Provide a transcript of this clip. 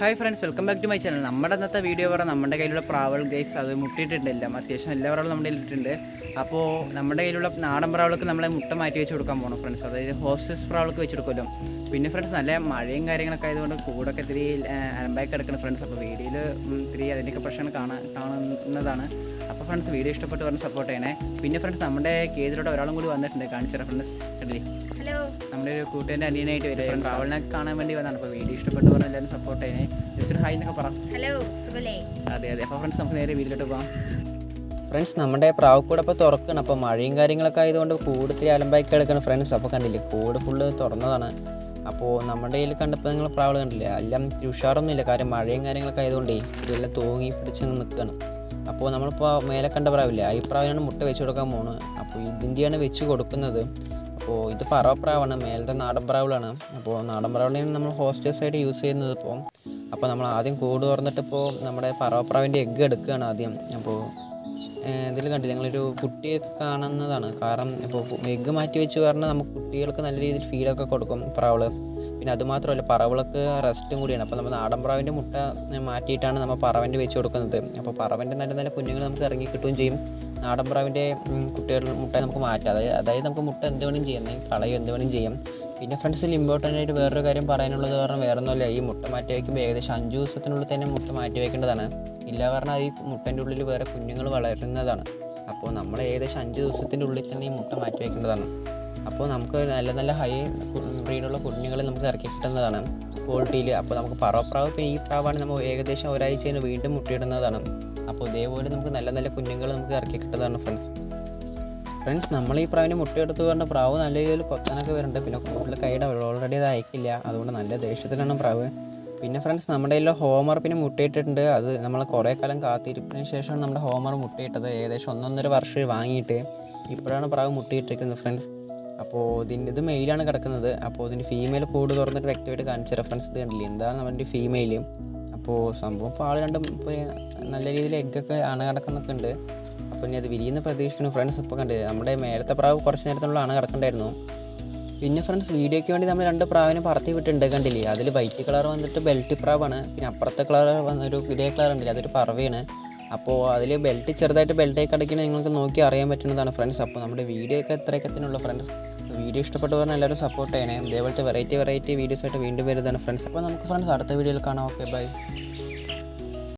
Hi friends welcome back to my channel നമ്മുടെ ഇന്നത്തെ video പറഞ്ഞാൽ നമ്മുടെ കയ്യിലുള്ള പ്രാവൾ ഗൈസ് അത് മുട്ടിയിട്ടുണ്ട് അത്യാവശ്യം എല്ലാ പ്രാവളും നമ്മുടെ കയ്യിലിട്ടുണ്ട്. അപ്പോൾ നമ്മുടെ കയ്യിലുള്ള നാടൻ പ്രാവൾക്ക് നമ്മളെ മുട്ട മാറ്റി വെച്ച് കൊടുക്കാൻ പോകണം ഫ്രണ്ട്സ് അതായത് ഹോസ്റ്റസ് പ്രാവൾക്ക് വെച്ച് കൊടുക്കുമല്ലോ. പിന്നെ ഫ്രണ്ട്സ് നല്ല മഴയും കാര്യങ്ങളൊക്കെ ആയതുകൊണ്ട് കൂടൊക്കെ ഇത്തിരി അലമ്പായി കിടക്കുന്ന ഫ്രണ്ട്സ് അപ്പോൾ വീഡിയോയിൽ ഇത്തിരി അതിന്റെയൊക്കെ പ്രശ്നം കാണാൻ കാണുന്നതാണ്. അപ്പോൾ ഫ്രണ്ട്സ് വീഡിയോ ഇഷ്ടപ്പെട്ട് പറഞ്ഞ് സപ്പോർട്ട് ചെയ്യണേ. പിന്നെ ഫ്രണ്ട്സ് നമ്മുടെ കേസിലോട്ട് ഒരാളും കൂടി വന്നിട്ടുണ്ട്. കാണിച്ചു ഫ്രണ്ട്സ് കണ്ടില്ലേ? ഹലോ നമ്മുടെ ഒരു കൂട്ടുകാരന്റെ അനിയനായിട്ട് വരും. ട്രാവലിനെ കാണാൻ വേണ്ടി വന്നതാണ്. അപ്പോൾ വീഡിയോ ഇഷ്ടപ്പെട്ടു പറഞ്ഞാൽ എല്ലാവരും സപ്പോർട്ട് ചെയ്യണേ. ജസ്റ്റ് ഒരു ഹായ് എന്നൊക്കെ പറ. ഹലോ സുഖല്ലേ? അതെ അതെ. അപ്പോൾ ഫ്രണ്ട്സ് നമുക്ക് നേരെ വീട്ടിലോട്ട് പോകാം ഫ്രണ്ട്സ് നമ്മുടെ പ്രാവക്കൂടെ ഇപ്പോൾ തുറക്കണം. അപ്പോൾ മഴയും കാര്യങ്ങളൊക്കെ ആയതുകൊണ്ട് കൂടുതൽ അലമ്പായി കിടക്കണം ഫ്രണ്ട്സ് അപ്പോൾ കണ്ടില്ലേ കൂട് ഫുള്ള് തുറന്നതാണ്. അപ്പോൾ നമ്മുടെ കയ്യിൽ കണ്ടപ്പോൾ നിങ്ങൾ പ്രാവൾ കണ്ടില്ലേ എല്ലാം ഉഷാറൊന്നുമില്ല. കാര്യം മഴയും കാര്യങ്ങളൊക്കെ ആയതുകൊണ്ടേ ഇതെല്ലാം തൂങ്ങി പിടിച്ച് നിൽക്കണം. അപ്പോൾ നമ്മളിപ്പോൾ മേലെ കണ്ട പ്രാവില്ലേ ഈ പ്രാവിനാണ് മുട്ട വെച്ച് കൊടുക്കാൻ പോകുന്നത് അപ്പോൾ ഇതിന്റെയാണ് വെച്ച് കൊടുക്കുന്നത്. അപ്പോൾ ഇത് പറവപ്രാവാണ് മേലത്തെ നാടൻ പ്രാവുകളാണ്. അപ്പോൾ നാടൻ പ്രാവിനെയാണ് നമ്മൾ ഹോസ്റ്റേഴ്സായിട്ട് യൂസ് ചെയ്യുന്നത് ഇപ്പോൾ. അപ്പോൾ നമ്മൾ ആദ്യം കൂട് തുറന്നിട്ട് ഇപ്പോൾ നമ്മുടെ പറവപ്രാവിന്റെ എഗ്ഗ് എടുക്കുകയാണ് ആദ്യം. അപ്പോൾ ഇതിൽ കണ്ടില്ല ഞങ്ങളൊരു കുട്ടിയെ കാണുന്നതാണ്. കാരണം ഇപ്പോൾ എഗ്ഗ് മാറ്റി വെച്ച് പറഞ്ഞാൽ നമുക്ക് കുട്ടികൾക്ക് നല്ല രീതിയിൽ ഫീഡൊക്കെ കൊടുക്കും പ്രാവൾ പിന്നെ അതുമാത്രമല്ല പറവൾക്ക് റെസ്റ്റും കൂടിയാണ്. അപ്പോൾ നമ്മൾ നാടൻ പ്രാവിന്റെ മുട്ട മാറ്റിയിട്ടാണ് നമ്മൾ പറവന്റെ വെച്ച് കൊടുക്കുന്നത്. അപ്പോൾ പറവന്റെ നല്ല നല്ല കുഞ്ഞുങ്ങൾ നമുക്ക് ഇറങ്ങി കിട്ടുകയും ചെയ്യും. നാടൻ പ്രാവിന്റെ കുട്ടികളുടെ മുട്ട നമുക്ക് മാറ്റാം. അതായത് അതായത് നമുക്ക് മുട്ട എന്ത് വേണമെങ്കിലും ചെയ്യാം. കളയും എന്ത് വേണമെങ്കിലും ചെയ്യാം. പിന്നെ ഫ്രണ്ട്സിൽ ഇമ്പോർട്ടന്റ് ആയിട്ട് വേറൊരു കാര്യം പറയാനുള്ളത് പറഞ്ഞാൽ വേറെ ഒന്നുമില്ല ഈ മുട്ട മാറ്റി വയ്ക്കുമ്പോൾ ഏകദേശം അഞ്ച് ദിവസത്തിനുള്ളിൽ തന്നെ മുട്ട മാറ്റി വയ്ക്കേണ്ടതാണ്. ഇല്ല പറഞ്ഞാൽ ഈ മുട്ടന്റെ ഉള്ളിൽ വേറെ കുഞ്ഞുങ്ങൾ വളരുന്നതാണ്. അപ്പോൾ നമ്മൾ ഏകദേശം അഞ്ച് ദിവസത്തിന്റെ ഉള്ളിൽ തന്നെ ഈ മുട്ട മാറ്റി വയ്ക്കേണ്ടതാണ്. അപ്പോൾ നമുക്ക് നല്ല നല്ല ഹൈ ബ്രീഡുള്ള കുഞ്ഞുങ്ങളെ നമുക്ക് ഇറക്കി കിട്ടുന്നതാണ് ക്വാളിറ്റിയിൽ അപ്പോൾ നമുക്ക് പറവപ്രാവ് ഇപ്പോൾ ഈ പ്രാവാണ് നമ്മൾ ഏകദേശം ഒരാഴ്ച വീണ്ടും മുട്ടയിടുന്നതാണ്. അപ്പോൾ ഇതേപോലെ നമുക്ക് നല്ല നല്ല കുഞ്ഞുങ്ങൾ നമുക്ക് ഇറക്കി കിട്ടുന്നതാണ് ഫ്രണ്ട്സ് ഫ്രണ്ട്സ് നമ്മൾ ഈ പ്രാവിനെ മുട്ടയെടുത്ത് പറഞ്ഞ പ്രാവ് നല്ല രീതിയിൽ കൊത്താനൊക്കെ വരുന്നുണ്ട്. പിന്നെ കൂടുതൽ കൈയുടെ ഓൾറെഡി അത് അയക്കില്ല. അതുകൊണ്ട് നല്ല ദേഷ്യത്തിലാണ് പ്രാവ്. പിന്നെ ഫ്രണ്ട്സ് നമ്മുടെ എല്ലാം ഹോമർ പിന്നെ മുട്ടയിട്ടിട്ടുണ്ട്. അത് നമ്മൾ കുറേ കാലം കാത്തിരിപ്പിന് ശേഷമാണ് നമ്മുടെ ഹോമർ മുട്ടയിട്ടത്. ഏകദേശം ഒന്നൊന്നര വർഷം വാങ്ങിയിട്ട് ഇപ്പോഴാണ് പ്രാവ് മുട്ടയിട്ടിരിക്കുന്നത് ഫ്രണ്ട്സ് അപ്പോൾ ഇതിന്റെ ഇത് മെയിലാണ് കിടക്കുന്നത്. അപ്പോൾ ഇതിന്റെ ഫീമെയിൽ കൂട് തുറന്നിട്ട് വ്യക്തമായിട്ട് കാണിച്ച റെഫറൻസ് ഇത് കണ്ടില്ലേ? എന്താണ് നമ്മുടെ ഫീമെയിൽ അപ്പോൾ സംഭവം ഇപ്പോൾ ആൾ രണ്ടും ഇപ്പോൾ നല്ല രീതിയിൽ എഗ്ഗൊക്കെ അണ കിടക്കുന്നൊക്കെ ഉണ്ട്. അപ്പോൾ ഇനി അത് വിരിയുന്ന പ്രതീക്ഷിക്കുന്നു. ഫ്രണ്ട്സ് ഇപ്പോൾ കണ്ടില്ലേ നമ്മുടെ മേലത്തെ പ്രാവ് കുറച്ച് നേരത്തിനുള്ള അണ കിടക്കണ്ടായിരുന്നു. പിന്നെ ഫ്രണ്ട്സ് വീഡിയോയ്ക്ക് വേണ്ടി നമ്മൾ രണ്ട് പ്രാവിനെ പറത്തി വിട്ടിട്ടുണ്ട് കണ്ടില്ലേ? അതിൽ വൈറ്റ് കളർ വന്നിട്ട് ബെൽറ്റ് പ്രാവാണ്. പിന്നെ അപ്പുറത്തെ കളർ വന്നൊരു ഗ്രേ കളർ ഉണ്ടല്ലേ അതൊരു പറവയാണ്. അപ്പോൾ അതിൽ ബെൽറ്റ് ചെറുതായിട്ട് ബെൽറ്റൊക്കെ അടയ്ക്കണത് നിങ്ങൾക്ക് നോക്കി അറിയാൻ പറ്റുന്നതാണ് ഫ്രണ്ട്സ് അപ്പോൾ നമ്മുടെ വീഡിയോ ഒക്കെ എത്രയൊക്കെ തന്നെയുള്ള ഫ്രണ്ട്സ് വീഡിയോ ഇഷ്ടപ്പെട്ട് പറഞ്ഞാൽ എല്ലാവരും സപ്പോർട്ട് ചെയ്യണേ. ഇതേപോലത്തെ വെറൈറ്റി വെറൈറ്റി വീഡിയോസ് ആയിട്ട് വീണ്ടും വരുന്നതാണ് ഫ്രണ്ട്സ് അപ്പോൾ നമുക്ക് ഫ്രണ്ട്സ് അടുത്ത വീഡിയോയിൽ കാണാം. Okay bye